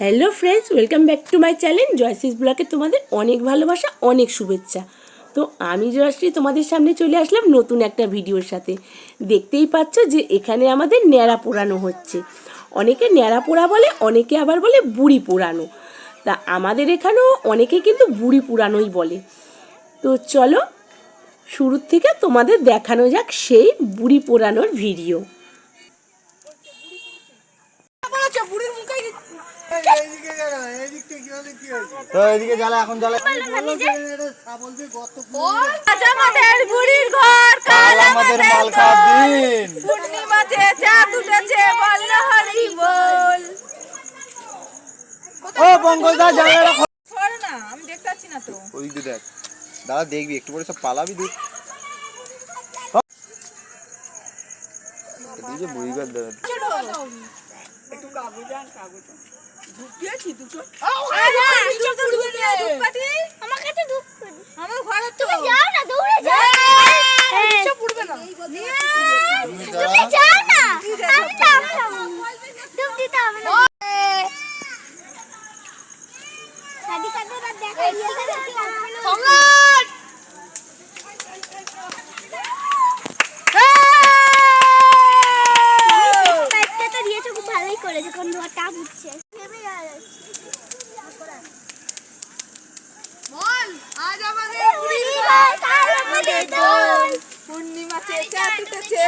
Hello friends welcome back to my channel জয়সিস ব্লকে তোমাদের অনেক ভালোবাসা, অনেক শুভেচ্ছা। তো আমি জয়শ্রী তোমাদের সামনে চলে আসলাম নতুন একটা ভিডিওর সাথে। দেখতেই পাচ্ছ যে এখানে আমাদের ন্যাড়া পোড়ানো হচ্ছে। অনেকে ন্যাড়া পোড়া বলে, অনেকে আবার বলে বুড়ি পোড়ানো। তা আমাদের এখানেও অনেকে কিন্তু বুড়ি পোড়ানোই বলে। তো চলো, শুরুর থেকে তোমাদের দেখানো যাক সেই বুড়ি পোড়ানোর ভিডিও তো এদিকে জ্বালা এখন জ্বালা। আমাদের বুড়ির ঘর কাল আমাদের মাল খাওয়ার দিন। পূর্ণিমাতে চাঁদ উঠেছে বলল হরি বল। ও পঙ্কজ দা সর না আমি দেখতে পাচ্ছি না তো। ওই দিকে দেখ দাদা দেখবি একটু পরে সব পালাবি এদিকে বুড়ি ঘর দাদা। একটু কাগজ আন কাগজ দিয়েছি দুটো। আমার কাছে ধূপ আমার ঘরে তো যাও না দৌড়ে যাও কিচ্ছু পুড়বে না তুমি দাঁড়া। তুমি যাও না আমি যাব ধূপ দিতে হবে না সাদি কাদের আর দেখা ইয়ে সম্রাট প্যাকটা তো দিয়েছে খুব ভালোই করেছে কোন ধোয়াটা উঠছে বল আজ আমাদের ঘর, কাল আমাদের দোল। পূর্ণিমাতে চাঁদ উঠেছে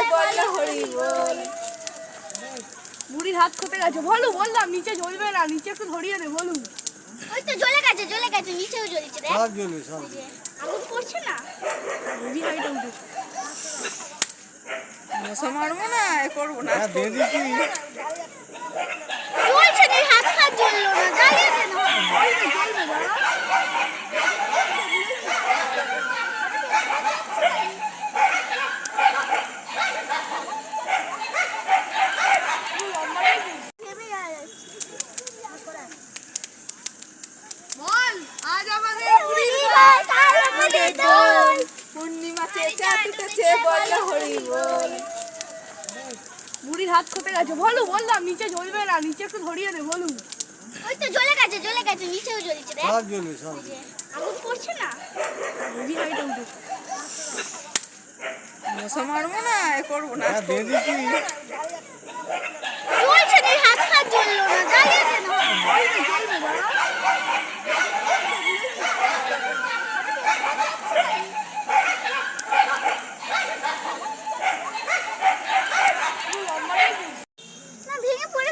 হরি বল বুড়ির হাত কোপে গেছে? বলো বললাম নিচে জ্বলবে না নিচে একটু ধরিয়ে দে বলু ওই তো জ্বলে গেছে জ্বলে গেছে নিচেও জ্বলছে দেখ। সব জ্বলবে সব আগুন পড়ছে না? বুড়ি হাইটা উঠেছে মশা মারবো না এ করব না হ্যাঁ দিয়ে দিচ্ছি জ্বলছে না হাত হাত জ্বললো না জ্বালিয়ে দে না বল আজ আমাদের বুড়ি বুড়ির ঘর, ঘর কাল আমাদের দোল। পূর্ণিমাতে চাঁদ উঠেছে বলল হরি বল বুড়ির হাত কোপে গেছে? বলো বললাম নিচে জ্বলবে না নিচে একটু ধরিয়ে দে বলু ওই তো জ্বলে গেছে জ্বলে গেছে নিচেও জ্বলছে দেখ। সব জ্বলবে সব আগুন পড়ছে না? বুড়ি হাইটা উঠেছে মশা মারবো না এ করব না হ্যাঁ দিয়ে জ্বলছে হাত হাত জ্বললো না জ্বালিয়ে দে না ভেঙে পড়ে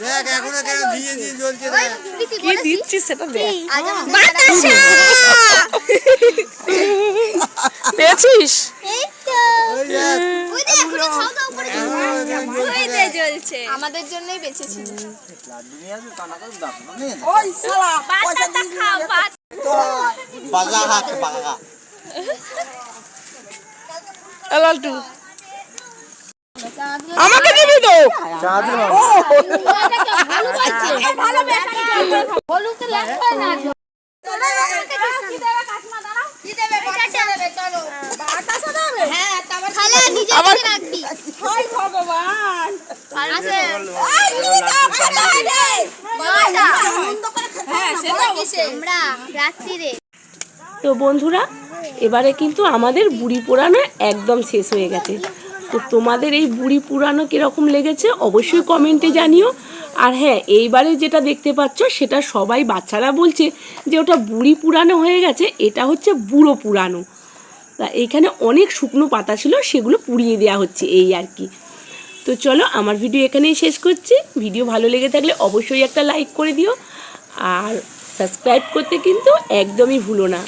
দেখ এখনও কেন দিয়ে দিয়ে জ্বলছে কি দিচ্ছিস সেটা দে বাতাসা! পেয়েছিস? এই তো। ওই দেখ ভগবান। আছে হ্যাঁ সেটা আমরা রাত্রিরে। তো বন্ধুরা এবারে কিন্তু আমাদের বুড়ি পোড়ানো একদম শেষ হয়ে গেছে। তো তোমাদের এই বুড়ি পুরানো কীরকম লেগেছে অবশ্যই কমেন্টে জানিও। আর হ্যাঁ এইবারে যেটা দেখতে পাচ্ছ, সেটা সবাই বাচ্চারা বলছে যে ওটা বুড়ি পুরানো হয়ে গেছে, এটা হচ্ছে বুড়ো পুরানো। তা এইখানে অনেক শুকনো পাতা ছিল, সেগুলো পুড়িয়ে দেওয়া হচ্ছে এই আর কি। তো চলো, আমার ভিডিও এখানেই শেষ করছি। ভিডিও ভালো লেগে থাকলে অবশ্যই একটা লাইক করে দিও। আর সাবস্ক্রাইব করতে কিন্তু একদমই ভুলো না।